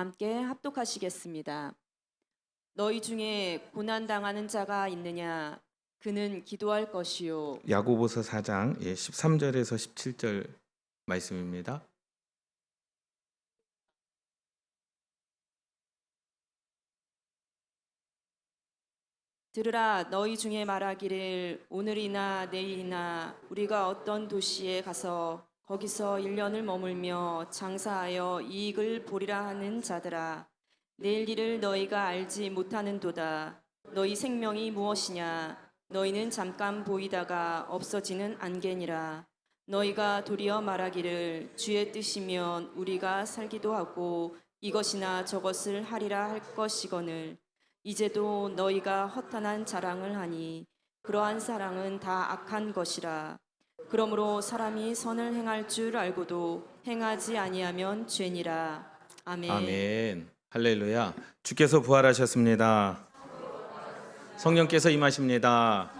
함께 합독하시겠습니다. 너희 중에 고난 당하는 자가 있느냐 그는 기도할 것이요 야고보서 4장 예, 13절에서 17절 말씀입니다. 들으라 너희 중에 말하기를 오늘이나 내일이나 우리가 어떤 도시에 가서 거기서 1년을 머물며 장사하여 이익을 보리라 하는 자들아 내일 일을 너희가 알지 못하는도다. 너희 생명이 무엇이냐? 너희는 잠깐 보이다가 없어지는 안개니라. 너희가 도리어 말하기를 주의 뜻이면 우리가 살기도 하고 이것이나 저것을 하리라 할 것이거늘. 이제도 너희가 허탄한 자랑을 하니 그러한 사랑은 다 악한 것이라 그러므로 사람이 선을 행할 줄 알고도 행하지 아니하면 죄니라 아멘. 아멘. 할렐루야. 주께서 부활하셨습니다. 성령께서 임하십니다.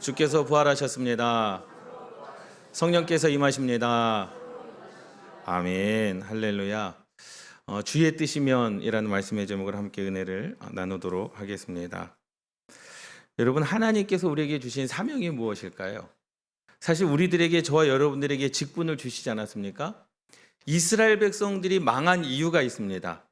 주께서 부활하셨습니다. 성령께서 임하십니다. 아멘. 할렐루야. 어, 주의 뜻이면이라는 말씀의 제목을 함께 은혜를 나누도록 하겠습니다. 여러분 하나님께서 우리에게 주신 사명이 무엇일까요? 사실 우리들에게 저와 여러분들에게 직분을 주시지 않았습니까? 이스라엘 백성들이 망한 이유가 있습니다.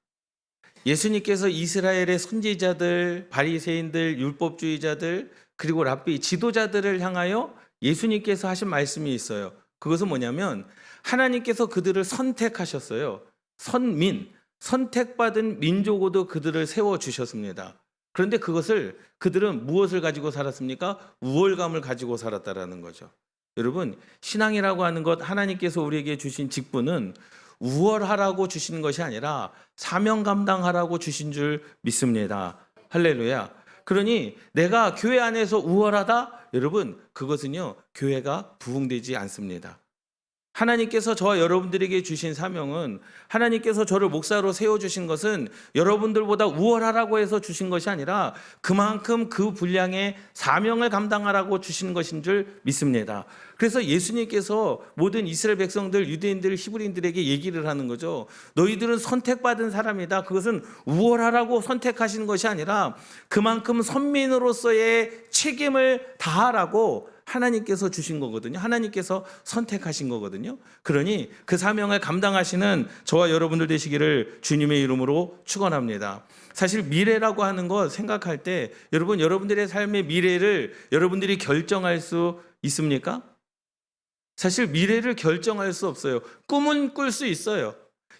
예수님께서 이스라엘의 선지자들, 바리새인들, 율법주의자들, 그리고 랍비 지도자들을 향하여 예수님께서 하신 말씀이 있어요. 그것은 뭐냐면 하나님께서 그들을 선택하셨어요. 선민, 선택받은 민족으로 그들을 세워 주셨습니다. 그런데 그것을 그들은 무엇을 가지고 살았습니까? 우월감을 가지고 살았다라는 거죠. 여러분, 신앙이라고 하는 것 하나님께서 우리에게 주신 직분은 우월하라고 주신 것이 아니라 사명 감당하라고 주신 줄 믿습니다. 할렐루야. 그러니 내가 교회 안에서 우월하다? 여러분, 그것은요, 교회가 부흥되지 않습니다. 하나님께서 저와 여러분들에게 주신 사명은 하나님께서 저를 목사로 세워주신 것은 여러분들보다 우월하라고 해서 주신 것이 아니라 그만큼 그 분량의 사명을 감당하라고 주신 것인 줄 믿습니다. 그래서 예수님께서 모든 이스라엘 백성들, 유대인들, 히브리인들에게 얘기를 하는 거죠. 너희들은 선택받은 사람이다. 그것은 우월하라고 선택하신 것이 아니라 그만큼 선민으로서의 책임을 다하라고 하나님께서 주신 거거든요. 하나님께서 선택하신 거거든요. 그러니 그 사명을 감당하시는 저와 여러분들 되시기를 주님의 이름으로 축원합니다. 사실 미래라고 하는 것 생각할 때 여러분 여러분들의 삶의 미래를 여러분들이 결정할 수 있습니까? 사실 미래를 결정할 수 없어요. 꿈은 꿀 수 있어요.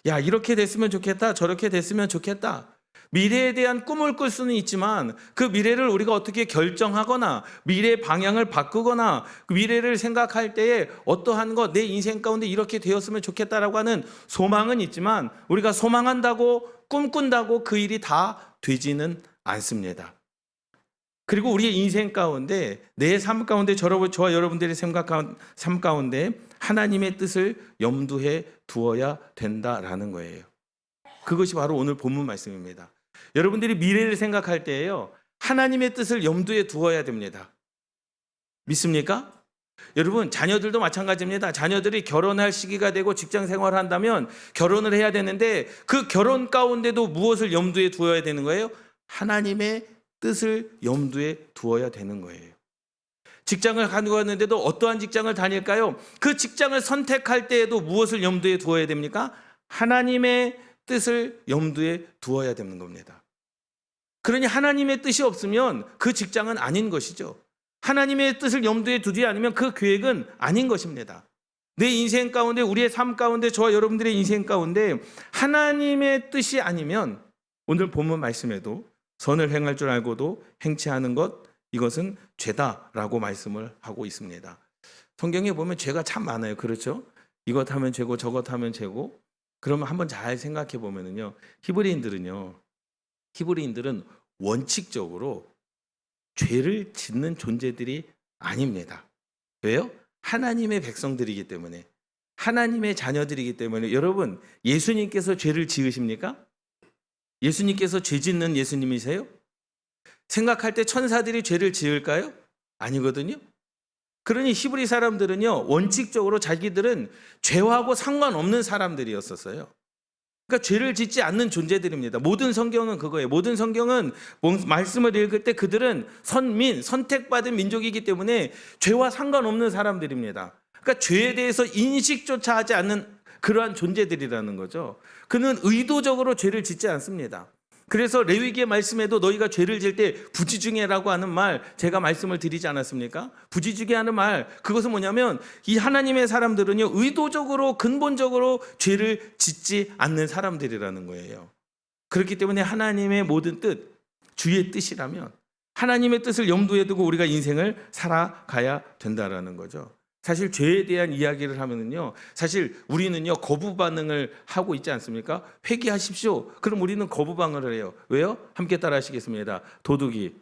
야, 이렇게 됐으면 좋겠다. 저렇게 됐으면 좋겠다. 미래에 대한 꿈을 꿀 수는 있지만 그 미래를 우리가 어떻게 결정하거나 미래의 방향을 바꾸거나 그 미래를 생각할 때에 어떠한 것 내 인생 가운데 이렇게 되었으면 좋겠다라고 하는 소망은 있지만 우리가 소망한다고 꿈꾼다고 그 일이 다 되지는 않습니다. 그리고 우리의 인생 가운데 내 삶 가운데 저와 여러분들의 삶 가운데 하나님의 뜻을 염두에 두어야 된다라는 거예요. 그것이 바로 오늘 본문 말씀입니다. 여러분들이 미래를 생각할 때에요. 하나님의 뜻을 염두에 두어야 됩니다. 믿습니까? 여러분, 자녀들도 마찬가지입니다. 자녀들이 결혼할 시기가 되고 직장 생활을 한다면 결혼을 해야 되는데 그 결혼 가운데도 무엇을 염두에 두어야 되는 거예요? 하나님의 뜻을 염두에 두어야 되는 거예요. 직장을 가지고 왔는데도 어떠한 직장을 다닐까요? 그 직장을 선택할 때에도 무엇을 염두에 두어야 됩니까? 하나님의 뜻을 염두에 두어야 되는 겁니다. 그러니 하나님의 뜻이 없으면 그 직장은 아닌 것이죠. 하나님의 뜻을 염두에 두지 않으면 그 계획은 아닌 것입니다. 내 인생 가운데 우리의 삶 가운데 저와 여러분들의 인생 가운데 하나님의 뜻이 아니면 오늘 본문 말씀에도 선을 행할 줄 알고도 행치 않은 것 이것은 죄다라고 말씀을 하고 있습니다. 성경에 보면 죄가 참 많아요. 그렇죠? 이것 하면 죄고 저것 하면 죄고 그러면 한번 잘 생각해 보면은요. 히브리인들은요. 히브리인들은 원칙적으로 죄를 짓는 존재들이 아닙니다. 왜요? 하나님의 백성들이기 때문에 하나님의 자녀들이기 때문에 여러분 예수님께서 죄를 지으십니까? 예수님께서 죄 짓는 예수님이세요? 생각할 때 천사들이 죄를 지을까요? 아니거든요. 그러니 히브리 사람들은요 원칙적으로 자기들은 죄하고 상관없는 사람들이었었어요. 그러니까 죄를 짓지 않는 존재들입니다. 모든 성경은 그거예요. 모든 성경은 뭔- 말씀을 읽을 때 그들은 선민, 선택받은 민족이기 때문에 죄와 상관없는 사람들입니다. 그러니까 죄에 대해서 인식조차 하지 않는 그러한 존재들이라는 거죠. 그는 의도적으로 죄를 짓지 않습니다. 그래서 레위기의 말씀에도 너희가 죄를 질 때 부지중해라고 하는 말 제가 말씀을 드리지 않았습니까? 부지중해 하는 말 그것은 뭐냐면 이 하나님의 사람들은요 의도적으로 근본적으로 죄를 짓지 않는 사람들이라는 거예요. 그렇기 때문에 하나님의 모든 뜻 주의 뜻이라면 하나님의 뜻을 염두에 두고 우리가 인생을 살아가야 된다라는 거죠. 사실 죄에 대한 이야기를 하면은요, 사실 우리는요 거부 반응을 하고 있지 않습니까? 회개하십시오. 그럼 우리는 거부 반응을 해요. 왜요? 함께 따라 하시겠습니다. 도둑이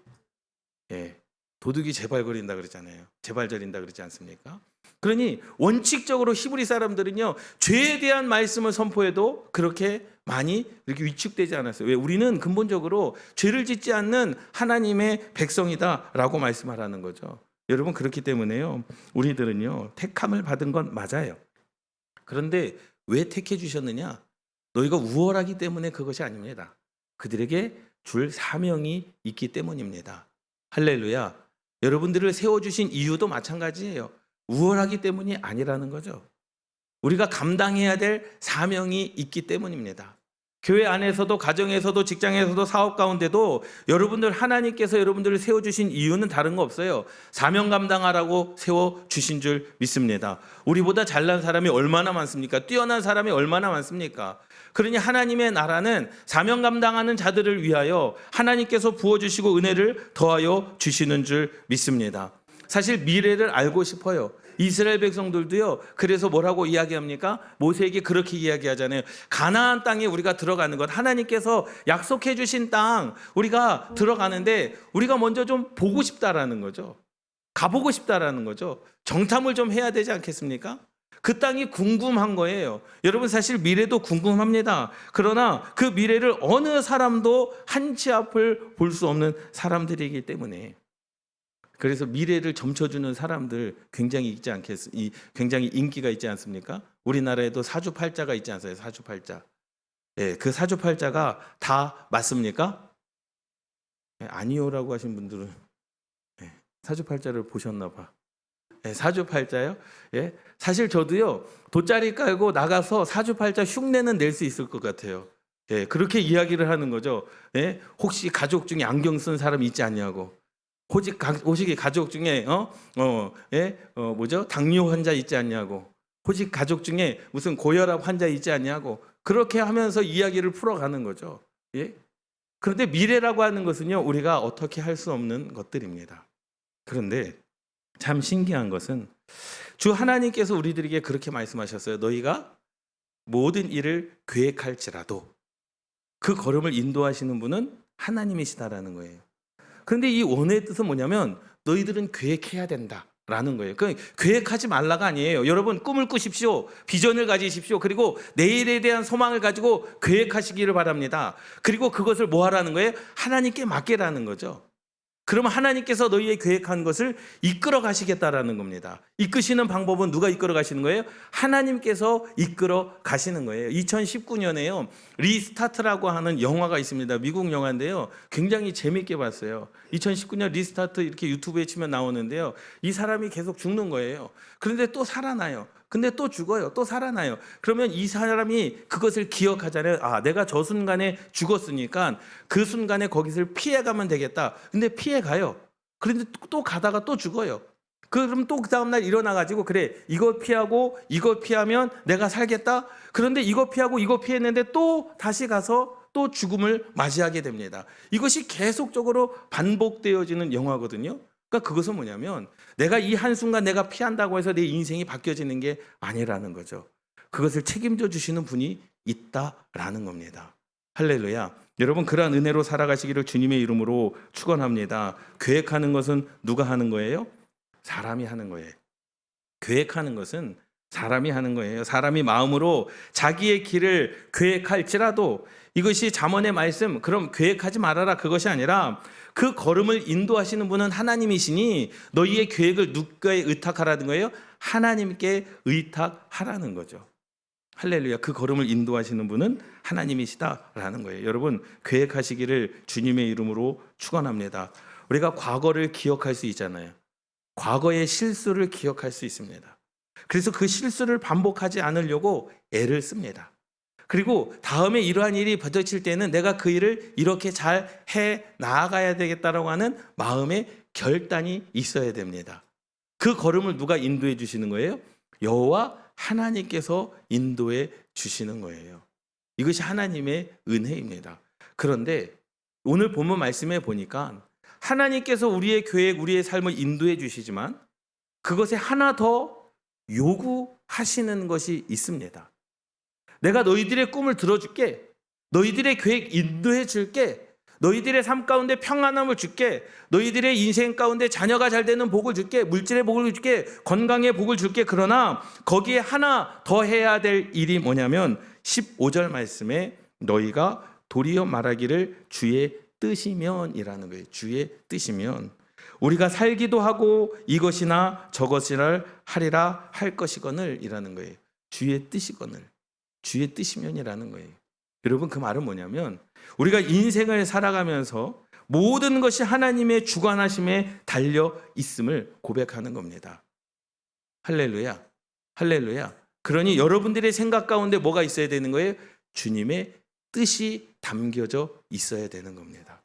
예, 도둑이 재발거린다 그러잖아요. 재발절인다 그러지 않습니까? 그러니 원칙적으로 히브리 사람들은요 죄에 대한 말씀을 선포해도 그렇게 많이 이렇게 위축되지 않았어요. 왜? 우리는 근본적으로 죄를 짓지 않는 하나님의 백성이다라고 말씀하라는 거죠. 여러분 그렇기 때문에요. 우리들은요 택함을 받은 건 맞아요. 그런데 왜 택해 주셨느냐? 너희가 우월하기 때문에 그것이 아닙니다. 그들에게 줄 사명이 있기 때문입니다. 할렐루야. 여러분들을 세워 주신 이유도 마찬가지예요. 우월하기 때문이 아니라는 거죠. 우리가 감당해야 될 사명이 있기 때문입니다. 교회 안에서도 가정에서도 직장에서도 사업 가운데도 여러분들 하나님께서 여러분들을 세워 주신 이유는 다른 거 없어요. 사명 감당하라고 세워 주신 줄 믿습니다. 우리보다 잘난 사람이 얼마나 많습니까? 뛰어난 사람이 얼마나 많습니까? 그러니 하나님의 나라는 사명 감당하는 자들을 위하여 하나님께서 부어 주시고 은혜를 더하여 주시는 줄 믿습니다. 사실 미래를 알고 싶어요. 이스라엘 백성들도요. 그래서 뭐라고 이야기합니까? 모세에게 그렇게 이야기하잖아요. 가나안 땅에 우리가 들어가는 것 하나님께서 약속해 주신 땅 우리가 들어가는데 우리가 먼저 좀 보고 싶다라는 거죠. 가보고 싶다라는 거죠. 정탐을 좀 해야 되지 않겠습니까? 그 땅이 궁금한 거예요. 여러분 사실 미래도 궁금합니다. 그러나 그 미래를 어느 사람도 한 치 앞을 볼 수 없는 사람들이기 때문에 그래서 미래를 점쳐주는 사람들 굉장히 있지 않겠 이 굉장히 인기가 있지 않습니까? 우리나라에도 사주팔자가 있지 않아요? 사주팔자. 예, 그 사주팔자가 다 맞습니까? 예, 아니요라고 하신 분들은 예, 사주팔자를 보셨나 봐. 예, 사주팔자요? 예, 사실 저도요 돗자리 깔고 나가서 사주팔자 흉내는 낼 수 있을 것 같아요. 예, 그렇게 이야기를 하는 거죠. 예, 혹시 가족 중에 안경 쓴 사람 있지 않냐고. 가, 혹시 가족 중에 어, 어, 예, 어, 뭐죠? 당뇨 환자 있지 않냐고. 혹시 가족 중에 무슨 고혈압 환자 있지 않냐고. 그렇게 하면서 이야기를 풀어가는 거죠. 예. 그런데 미래라고 하는 것은요, 우리가 어떻게 할 수 없는 것들입니다. 그런데 참 신기한 것은 주 하나님께서 우리들에게 그렇게 말씀하셨어요. 너희가 모든 일을 계획할지라도 그 걸음을 인도하시는 분은 하나님이시다라는 거예요. 그런데 이 원의 뜻은 뭐냐면 너희들은 계획해야 된다. 라는 거예요. 그 계획하지 말라가 아니에요. 여러분 꿈을 꾸십시오. 비전을 가지십시오. 그리고 내일에 대한 소망을 가지고 계획하시기를 바랍니다. 그리고 그것을 뭐 하라는 거예요? 하나님께 맡기라는 거죠. 그러면 하나님께서 너희의 계획한 것을 이끌어 가시겠다라는 겁니다. 이끄시는 방법은 누가 이끌어 가시는 거예요? 하나님께서 이끌어 가시는 거예요. 2019년에요. 리스타트라고 하는 영화가 있습니다. 미국 영화인데요. 굉장히 재밌게 봤어요. 2019년 리스타트 이렇게 유튜브에 치면 나오는데요. 이 사람이 계속 죽는 거예요. 그런데 또 살아나요. 근데 또 죽어요. 또 살아나요. 그러면 이 사람이 그것을 기억하잖아요. 아, 내가 저 순간에 죽었으니까 그 순간에 거기서 피해가면 되겠다. 근데 피해가요. 그런데 또 가다가 또 죽어요. 그럼 또 그 다음날 일어나가지고 그래 이거 피하고 이거 피하면 내가 살겠다. 그런데 이거 피하고 이거 피했는데 또 다시 가서 또 죽음을 맞이하게 됩니다. 이것이 계속적으로 반복되어지는 영화거든요. 그러니까 그것은 뭐냐면 내가 이 한순간 내가 피한다고 해서 내 인생이 바뀌어지는 게 아니라는 거죠. 그것을 책임져 주시는 분이 있다라는 겁니다. 할렐루야. 여러분 그러한 은혜로 살아가시기를 주님의 이름으로 축원합니다. 계획하는 것은 누가 하는 거예요? 사람이 하는 거예요. 계획하는 것은 사람이 하는 거예요. 사람이 마음으로 자기의 길을 계획할지라도 이것이 잠언의 말씀 그럼 계획하지 말아라 그것이 아니라 그 걸음을 인도하시는 분은 하나님이시니 너희의 계획을 누구에 의탁하라는 거예요? 하나님께 의탁하라는 거죠. 할렐루야. 그 걸음을 인도하시는 분은 하나님이시다라는 거예요. 여러분, 계획하시기를 주님의 이름으로 축원합니다. 우리가 과거를 기억할 수 있잖아요. 과거의 실수를 기억할 수 있습니다. 그래서 그 실수를 반복하지 않으려고 애를 씁니다. 그리고 다음에 이러한 일이 벌어질 때는 내가 그 일을 이렇게 잘 해 나아가야 되겠다라고 하는 마음의 결단이 있어야 됩니다. 그 걸음을 누가 인도해 주시는 거예요? 여호와 하나님께서 인도해 주시는 거예요. 이것이 하나님의 은혜입니다. 그런데 오늘 본문 말씀에 보니까 하나님께서 우리의 계획, 우리의 삶을 인도해 주시지만 그것에 하나 더 요구하시는 것이 있습니다. 내가 너희들의 꿈을 들어줄게. 너희들의 계획 인도해 줄게. 너희들의 삶 가운데 평안함을 줄게. 너희들의 인생 가운데 자녀가 잘 되는 복을 줄게. 물질의 복을 줄게. 건강의 복을 줄게. 그러나 거기에 하나 더 해야 될 일이 뭐냐면 15절 말씀에 너희가 도리어 말하기를 주의 뜻이면이라는 거예요. 주의 뜻이면 우리가 살기도 하고 이것이나 저것이나 하리라 할 것이거늘이라는 거예요. 주의 뜻이거늘. 주의 뜻이면이라는 거예요. 여러분 그 말은 뭐냐면 우리가 인생을 살아가면서 모든 것이 하나님의 주관하심에 달려 있음을 고백하는 겁니다. 할렐루야. 할렐루야. 그러니 여러분들의 생각 가운데 뭐가 있어야 되는 거예요? 주님의 뜻이 담겨져 있어야 되는 겁니다.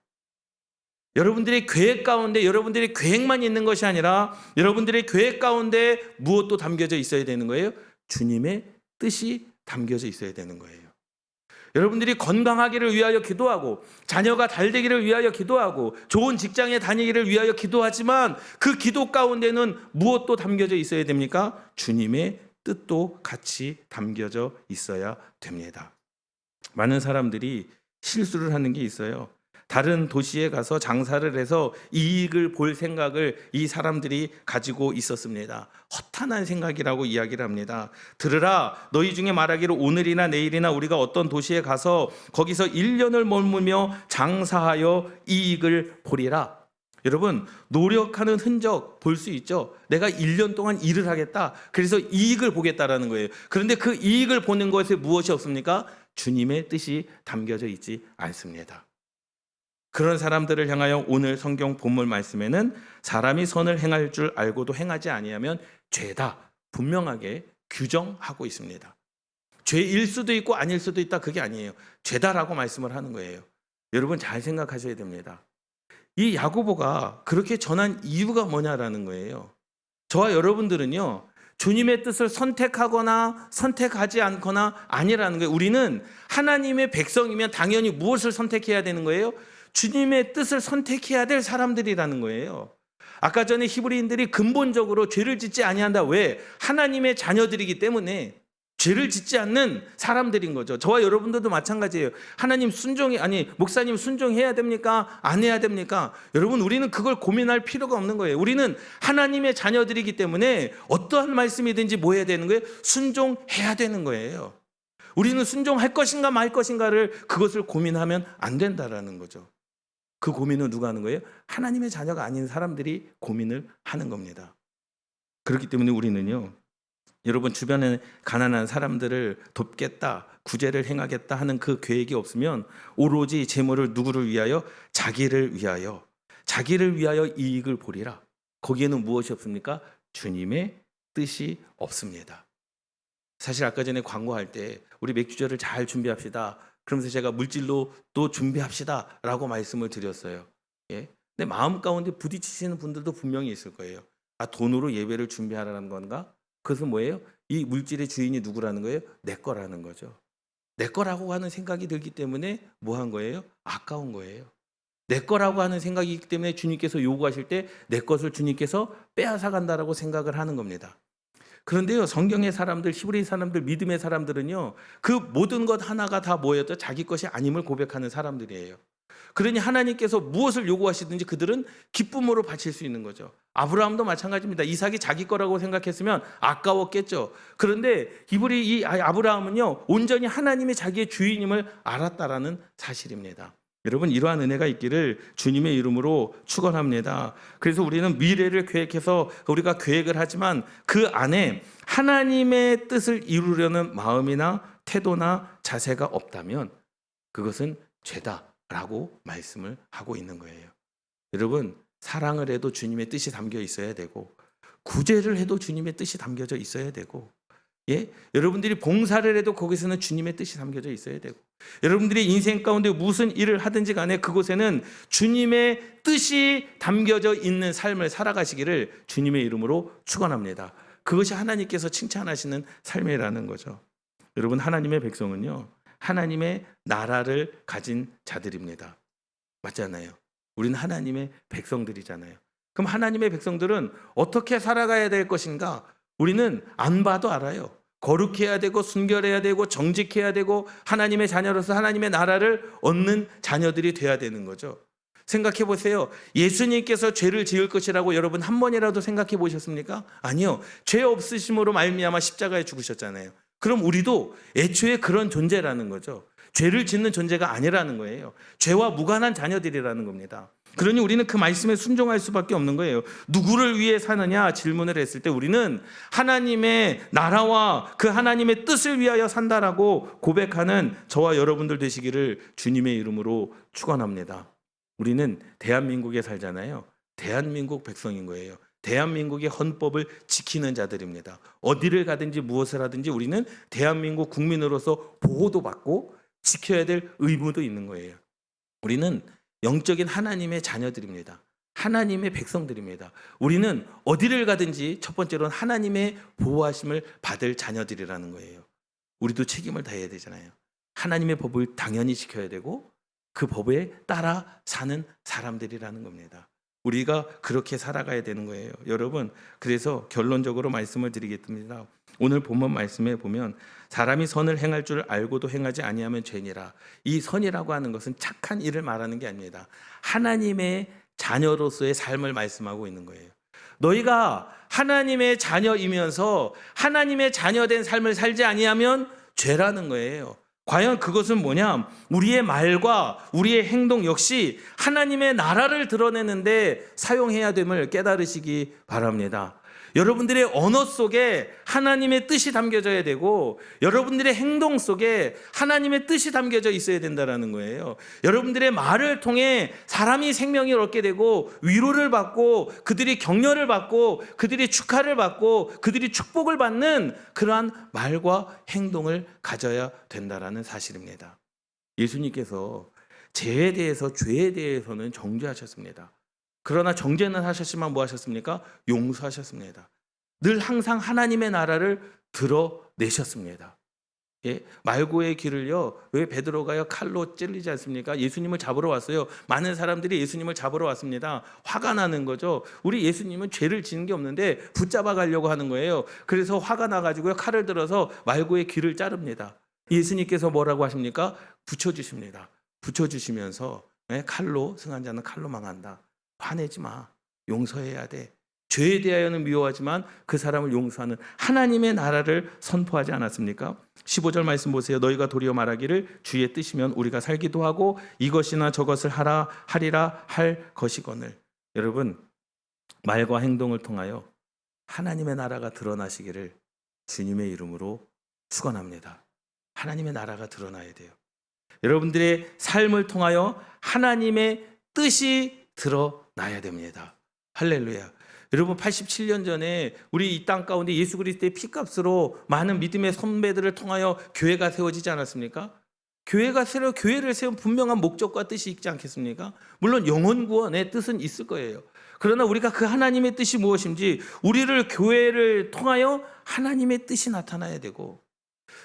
여러분들의 계획 가운데 여러분들의 계획만 있는 것이 아니라 여러분들의 계획 가운데 무엇도 담겨져 있어야 되는 거예요? 주님의 뜻이 담겨져 있어야 되는 거예요. 여러분들이 건강하기를 위하여 기도하고 자녀가 잘 되기를 위하여 기도하고 좋은 직장에 다니기를 위하여 기도하지만 그 기도 가운데는 무엇도 담겨져 있어야 됩니까? 주님의 뜻도 같이 담겨져 있어야 됩니다. 많은 사람들이 실수를 하는 게 있어요. 다른 도시에 가서 장사를 해서 이익을 볼 생각을 이 사람들이 가지고 있었습니다. 허탄한 생각이라고 이야기를 합니다. 들으라 너희 중에 말하기를 오늘이나 내일이나 우리가 어떤 도시에 가서 거기서 1년을 머물며 장사하여 이익을 보리라. 여러분 노력하는 흔적 볼 수 있죠. 내가 1년 동안 일을 하겠다. 그래서 이익을 보겠다라는 거예요. 그런데 그 이익을 보는 것에 무엇이 없습니까? 주님의 뜻이 담겨져 있지 않습니다. 그런 사람들을 향하여 오늘 성경 본문 말씀에는 사람이 선을 행할 줄 알고도 행하지 아니하면 죄다 분명하게 규정하고 있습니다. 죄일 수도 있고 아닐 수도 있다 그게 아니에요. 죄다라고 말씀을 하는 거예요. 여러분 잘 생각하셔야 됩니다. 이 야고보가 그렇게 전한 이유가 뭐냐라는 거예요. 저와 여러분들은요. 주님의 뜻을 선택하거나 선택하지 않거나 아니라는 거예요. 우리는 하나님의 백성이면 당연히 무엇을 선택해야 되는 거예요? 주님의 뜻을 선택해야 될 사람들이라는 거예요. 아까 전에 히브리인들이 근본적으로 죄를 짓지 아니한다. 왜? 하나님의 자녀들이기 때문에 죄를 짓지 않는 사람들인 거죠. 저와 여러분들도 마찬가지예요. 하나님 순종이 아니 목사님 순종해야 됩니까? 안 해야 됩니까? 여러분 우리는 그걸 고민할 필요가 없는 거예요. 우리는 하나님의 자녀들이기 때문에 어떠한 말씀이든지 뭐 해야 되는 거예요? 순종해야 되는 거예요. 우리는 순종할 것인가 말 것인가를 그것을 고민하면 안 된다라는 거죠. 그 고민은 누가 하는 거예요? 하나님의 자녀가 아닌 사람들이 고민을 하는 겁니다. 그렇기 때문에 우리는요. 여러분 주변에 가난한 사람들을 돕겠다, 구제를 행하겠다 하는 그 계획이 없으면 오로지 재물을 누구를 위하여 자기를 위하여 자기를 위하여 이익을 보리라. 거기에는 무엇이 없습니까? 주님의 뜻이 없습니다. 사실 아까 전에 광고할 때 우리 맥주절을 잘 준비합시다. 그러면서 제가 물질로 또 준비합시다라고 말씀을 드렸어요. 예. 근데 마음 가운데 부딪히시는 분들도 분명히 있을 거예요. 아 돈으로 예배를 준비하라는 건가? 그것은 뭐예요? 이 물질의 주인이 누구라는 거예요? 내 거라는 거죠. 내 거라고 하는 생각이 들기 때문에 뭐 한 거예요? 아까운 거예요. 내 거라고 하는 생각이 있기 때문에 주님께서 요구하실 때 내 것을 주님께서 빼앗아 간다라고 생각을 하는 겁니다. 그런데요, 성경의 사람들, 히브리 사람들, 믿음의 사람들은요, 그 모든 것 하나가 다 뭐였죠? 자기 것이 아님을 고백하는 사람들이에요. 그러니 하나님께서 무엇을 요구하시든지 그들은 기쁨으로 바칠 수 있는 거죠. 아브라함도 마찬가지입니다. 이삭이 자기 거라고 생각했으면 아까웠겠죠. 그런데 히브리 이 아브라함은요, 온전히 하나님이 자기의 주인임을 알았다라는 사실입니다. 여러분 이러한 은혜가 있기를 주님의 이름으로 축원합니다. 그래서 우리는 미래를 계획해서 우리가 계획을 하지만 그 안에 하나님의 뜻을 이루려는 마음이나 태도나 자세가 없다면 그것은 죄다라고 말씀을 하고 있는 거예요. 여러분 사랑을 해도 주님의 뜻이 담겨 있어야 되고 구제를 해도 주님의 뜻이 담겨져 있어야 되고 예? 여러분들이 봉사를 해도 거기서는 주님의 뜻이 담겨져 있어야 되고 여러분들이 인생 가운데 무슨 일을 하든지 간에 그곳에는 주님의 뜻이 담겨져 있는 삶을 살아가시기를 주님의 이름으로 축원합니다. 그것이 하나님께서 칭찬하시는 삶이라는 거죠. 여러분 하나님의 백성은요. 하나님의 나라를 가진 자들입니다. 맞잖아요. 우리는 하나님의 백성들이잖아요. 그럼 하나님의 백성들은 어떻게 살아가야 될 것인가? 우리는 안 봐도 알아요. 거룩해야 되고 순결해야 되고 정직해야 되고 하나님의 자녀로서 하나님의 나라를 얻는 자녀들이 돼야 되는 거죠. 생각해 보세요. 예수님께서 죄를 지을 것이라고 여러분 한 번이라도 생각해 보셨습니까? 아니요. 죄 없으심으로 말미암아 십자가에 죽으셨잖아요. 그럼 우리도 애초에 그런 존재라는 거죠. 죄를 짓는 존재가 아니라는 거예요. 죄와 무관한 자녀들이라는 겁니다. 그러니 우리는 그 말씀에 순종할 수밖에 없는 거예요. 누구를 위해 사느냐 질문을 했을 때 우리는 하나님의 나라와 그 하나님의 뜻을 위하여 산다라고 고백하는 저와 여러분들 되시기를 주님의 이름으로 축원합니다. 우리는 대한민국에 살잖아요. 대한민국 백성인 거예요. 대한민국의 헌법을 지키는 자들입니다. 어디를 가든지 무엇을 하든지 우리는 대한민국 국민으로서 보호도 받고 지켜야 될 의무도 있는 거예요. 우리는 영적인 하나님의 자녀들입니다. 하나님의 백성들입니다. 우리는 어디를 가든지 첫 번째로는 하나님의 보호하심을 받을 자녀들이라는 거예요. 우리도 책임을 다해야 되잖아요. 하나님의 법을 당연히 지켜야 되고 그 법에 따라 사는 사람들이라는 겁니다. 우리가 그렇게 살아가야 되는 거예요. 여러분, 그래서 결론적으로 말씀을 드리겠습니다. 오늘 본문 말씀에 보면 사람이 선을 행할 줄 알고도 행하지 아니하면 죄니라. 이 선이라고 하는 것은 착한 일을 말하는 게 아닙니다. 하나님의 자녀로서의 삶을 말씀하고 있는 거예요. 너희가 하나님의 자녀이면서 하나님의 자녀된 삶을 살지 아니하면 죄라는 거예요. 과연 그것은 뭐냐? 우리의 말과 우리의 행동 역시 하나님의 나라를 드러내는데 사용해야 됨을 깨달으시기 바랍니다. 여러분들의 언어 속에 하나님의 뜻이 담겨져야 되고 여러분들의 행동 속에 하나님의 뜻이 담겨져 있어야 된다라는 거예요. 여러분들의 말을 통해 사람이 생명을 얻게 되고 위로를 받고 그들이 격려를 받고 그들이 축하를 받고 그들이 축복을 받는 그러한 말과 행동을 가져야 된다라는 사실입니다. 예수님께서 죄에 대해서 죄에 대해서는 정죄하셨습니다. 그러나 정죄는 하셨지만 뭐 하셨습니까? 용서하셨습니다. 늘 항상 하나님의 나라를 드러내셨습니다. 예, 말고의 길을요. 왜 베드로가요 칼로 찔리지 않습니까? 예수님을 잡으러 왔어요. 많은 사람들이 예수님을 잡으러 왔습니다. 화가 나는 거죠. 우리 예수님은 죄를 지은 게 없는데 붙잡아 가려고 하는 거예요. 그래서 화가 나 가지고요 칼을 들어서 말고의 귀를 자릅니다. 예수님께서 뭐라고 하십니까? 붙여 주십니다. 붙여 주시면서 예, 칼로 승한 자는 칼로 망한다. 화내지 마. 용서해야 돼. 죄에 대하여는 미워하지만 그 사람을 용서하는 하나님의 나라를 선포하지 않았습니까? 15절 말씀 보세요. 너희가 도리어 말하기를 주의 뜻이면 우리가 살기도 하고 이것이나 저것을 하라 하리라 할 것이거늘. 여러분 말과 행동을 통하여 하나님의 나라가 드러나시기를 주님의 이름으로 축원합니다. 하나님의 나라가 드러나야 돼요. 여러분들의 삶을 통하여 하나님의 뜻이 드러 나야 됩니다. 할렐루야. 여러분 87년 전에 우리 이 땅 가운데 예수 그리스도의 피값으로 많은 믿음의 선배들을 통하여 교회가 세워지지 않았습니까? 교회가 새로 교회를 세운 분명한 목적과 뜻이 있지 않겠습니까? 물론 영혼 구원의 뜻은 있을 거예요. 그러나 우리가 그 하나님의 뜻이 무엇인지 우리를 교회를 통하여 하나님의 뜻이 나타나야 되고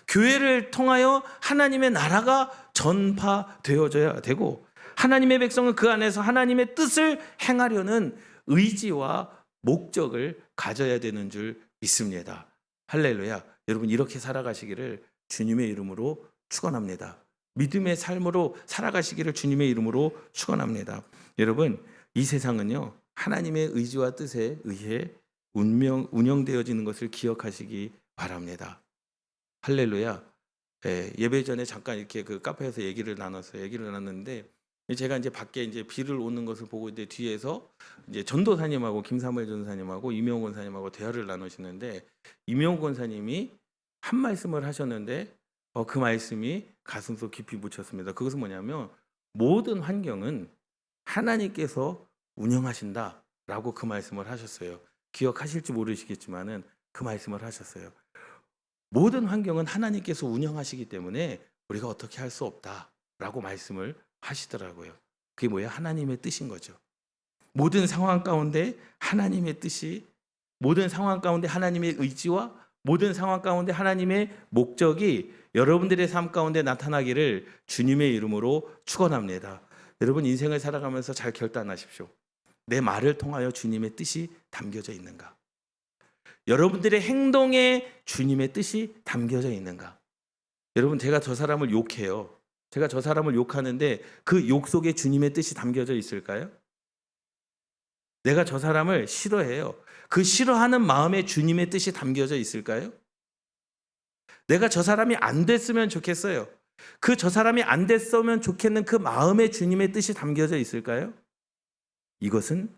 교회를 통하여 하나님의 나라가 전파되어져야 되고 하나님의 백성은 그 안에서 하나님의 뜻을 행하려는 의지와 목적을 가져야 되는 줄 믿습니다. 할렐루야. 여러분 이렇게 살아가시기를 주님의 이름으로 축원합니다. 믿음의 삶으로 살아가시기를 주님의 이름으로 축원합니다. 여러분 이 세상은요 하나님의 의지와 뜻에 의해 운명 운영되어지는 것을 기억하시기 바랍니다. 할렐루야. 예, 예배 전에 잠깐 이렇게 그 카페에서 얘기를 나눠서 얘기를 나눴는데 제가 이제 밖에 이제 비를 오는 것을 보고 이제 뒤에서 이제 전도사님하고 김사무엘 전사님하고 이명호 권사님하고 대화를 나누시는데 이명호 권사님이 한 말씀을 하셨는데 어, 그 말씀이 가슴속 깊이 묻혔습니다. 그것은 뭐냐면 모든 환경은 하나님께서 운영하신다라고 그 말씀을 하셨어요. 기억하실지 모르시겠지만은 그 말씀을 하셨어요. 모든 환경은 하나님께서 운영하시기 때문에 우리가 어떻게 할 수 없다라고 말씀을 하시더라고요. 그게 뭐예요? 하나님의 뜻인 거죠. 모든 상황 가운데 하나님의 뜻이 모든 상황 가운데 하나님의 의지와 모든 상황 가운데 하나님의 목적이 여러분들의 삶 가운데 나타나기를 주님의 이름으로 축원합니다. 여러분 인생을 살아가면서 잘 결단하십시오. 내 말을 통하여 주님의 뜻이 담겨져 있는가? 여러분들의 행동에 주님의 뜻이 담겨져 있는가? 여러분 제가 저 사람을 욕해요. 제가 저 사람을 욕하는데 그 욕 속에 주님의 뜻이 담겨져 있을까요? 내가 저 사람을 싫어해요. 그 싫어하는 마음에 주님의 뜻이 담겨져 있을까요? 내가 저 사람이 안 됐으면 좋겠어요. 그 저 사람이 안 됐으면 좋겠는 그 마음에 주님의 뜻이 담겨져 있을까요? 이것은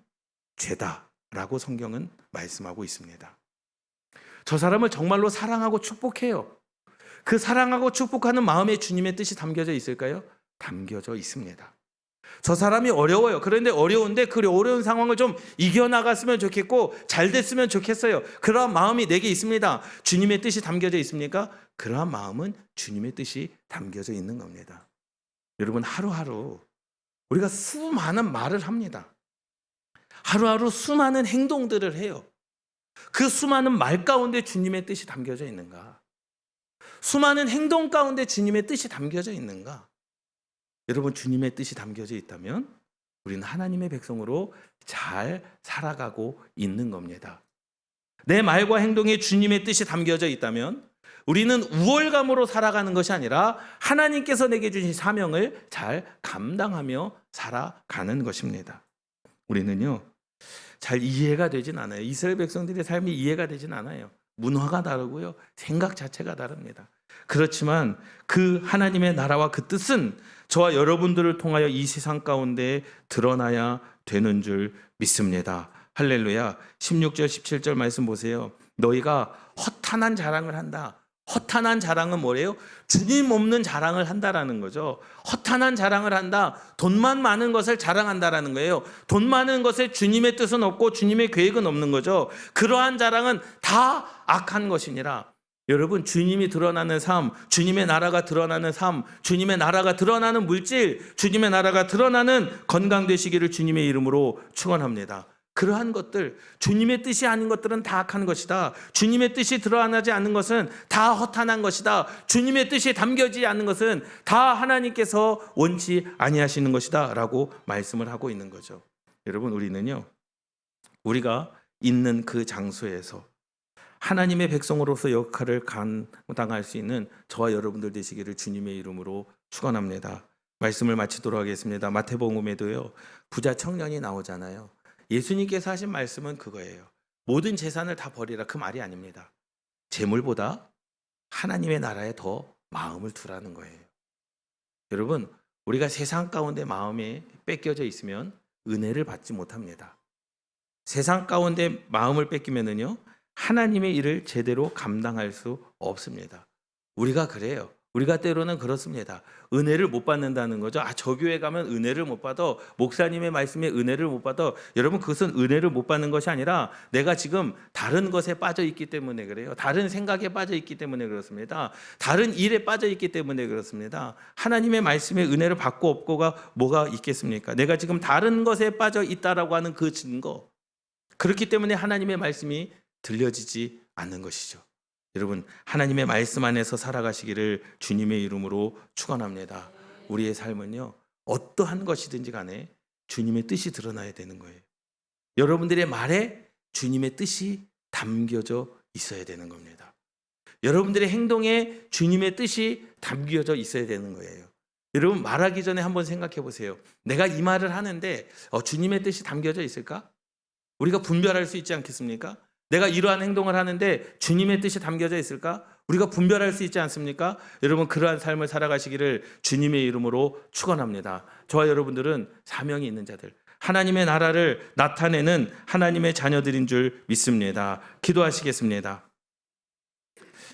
죄다라고 성경은 말씀하고 있습니다. 저 사람을 정말로 사랑하고 축복해요. 그 사랑하고 축복하는 마음에 주님의 뜻이 담겨져 있을까요? 담겨져 있습니다. 저 사람이 어려워요. 그런데 어려운데 그 어려운 상황을 좀 이겨나갔으면 좋겠고 잘 됐으면 좋겠어요. 그러한 마음이 내게 있습니다. 주님의 뜻이 담겨져 있습니까? 그러한 마음은 주님의 뜻이 담겨져 있는 겁니다. 여러분 하루하루 우리가 수많은 말을 합니다. 하루하루 수많은 행동들을 해요. 그 수많은 말 가운데 주님의 뜻이 담겨져 있는가? 수많은 행동 가운데 주님의 뜻이 담겨져 있는가? 여러분 주님의 뜻이 담겨져 있다면 우리는 하나님의 백성으로 잘 살아가고 있는 겁니다. 내 말과 행동에 주님의 뜻이 담겨져 있다면 우리는 우월감으로 살아가는 것이 아니라 하나님께서 내게 주신 사명을 잘 감당하며 살아가는 것입니다. 우리는요, 잘 이해가 되진 않아요. 이스라엘 백성들의 삶이 이해가 되진 않아요. 문화가 다르고요. 생각 자체가 다릅니다. 그렇지만 그 하나님의 나라와 그 뜻은 저와 여러분들을 통하여 이 세상 가운데 드러나야 되는 줄 믿습니다. 할렐루야. 16절 17절 말씀 보세요. 너희가 허탄한 자랑을 한다. 허탄한 자랑은 뭐래요? 주님 없는 자랑을 한다라는 거죠. 허탄한 자랑을 한다. 돈만 많은 것을 자랑한다라는 거예요. 돈 많은 것에 주님의 뜻은 없고 주님의 계획은 없는 거죠. 그러한 자랑은 다 악한 것이니라. 여러분 주님이 드러나는 삶, 주님의 나라가 드러나는 삶, 주님의 나라가 드러나는 물질, 주님의 나라가 드러나는 건강 되시기를 주님의 이름으로 축원합니다. 그러한 것들, 주님의 뜻이 아닌 것들은 다 악한 것이다. 주님의 뜻이 드러나지 않는 것은 다 허탄한 것이다. 주님의 뜻이 담겨지지 않는 것은 다 하나님께서 원치 아니하시는 것이다 라고 말씀을 하고 있는 거죠. 여러분 우리는요. 우리가 있는 그 장소에서 하나님의 백성으로서 역할을 감당할 수 있는 저와 여러분들 되시기를 주님의 이름으로 축원합니다. 말씀을 마치도록 하겠습니다. 마태복음에도요. 부자 청년이 나오잖아요. 예수님께서 하신 말씀은 그거예요. 모든 재산을 다 버리라 그 말이 아닙니다. 재물보다 하나님의 나라에 더 마음을 두라는 거예요. 여러분, 우리가 세상 가운데 마음에 뺏겨져 있으면 은혜를 받지 못합니다. 세상 가운데 마음을 뺏기면은요. 하나님의 일을 제대로 감당할 수 없습니다. 우리가 그래요. 우리가 때로는 그렇습니다. 은혜를 못 받는다는 거죠. 아, 저 교회 가면 은혜를 못 받아. 목사님의 말씀에 은혜를 못 받아. 여러분, 그것은 은혜를 못 받는 것이 아니라 내가 지금 다른 것에 빠져 있기 때문에 그래요. 다른 생각에 빠져 있기 때문에 그렇습니다. 다른 일에 빠져 있기 때문에 그렇습니다. 하나님의 말씀에 은혜를 받고 없고가 뭐가 있겠습니까? 내가 지금 다른 것에 빠져 있다라고 하는 그 증거. 그렇기 때문에 하나님의 말씀이 들려지지 않는 것이죠. 여러분 하나님의 말씀 안에서 살아가시기를 주님의 이름으로 축원합니다. 우리의 삶은요 어떠한 것이든지 간에 주님의 뜻이 드러나야 되는 거예요. 여러분들의 말에 주님의 뜻이 담겨져 있어야 되는 겁니다. 여러분들의 행동에 주님의 뜻이 담겨져 있어야 되는 거예요. 여러분 말하기 전에 한번 생각해 보세요. 내가 이 말을 하는데 어, 주님의 뜻이 담겨져 있을까? 우리가 분별할 수 있지 않겠습니까? 내가 이러한 행동을 하는데 주님의 뜻이 담겨져 있을까? 우리가 분별할 수 있지 않습니까? 여러분 그러한 삶을 살아가시기를 주님의 이름으로 축원합니다. 저와 여러분들은 사명이 있는 자들, 하나님의 나라를 나타내는 하나님의 자녀들인 줄 믿습니다. 기도하시겠습니다.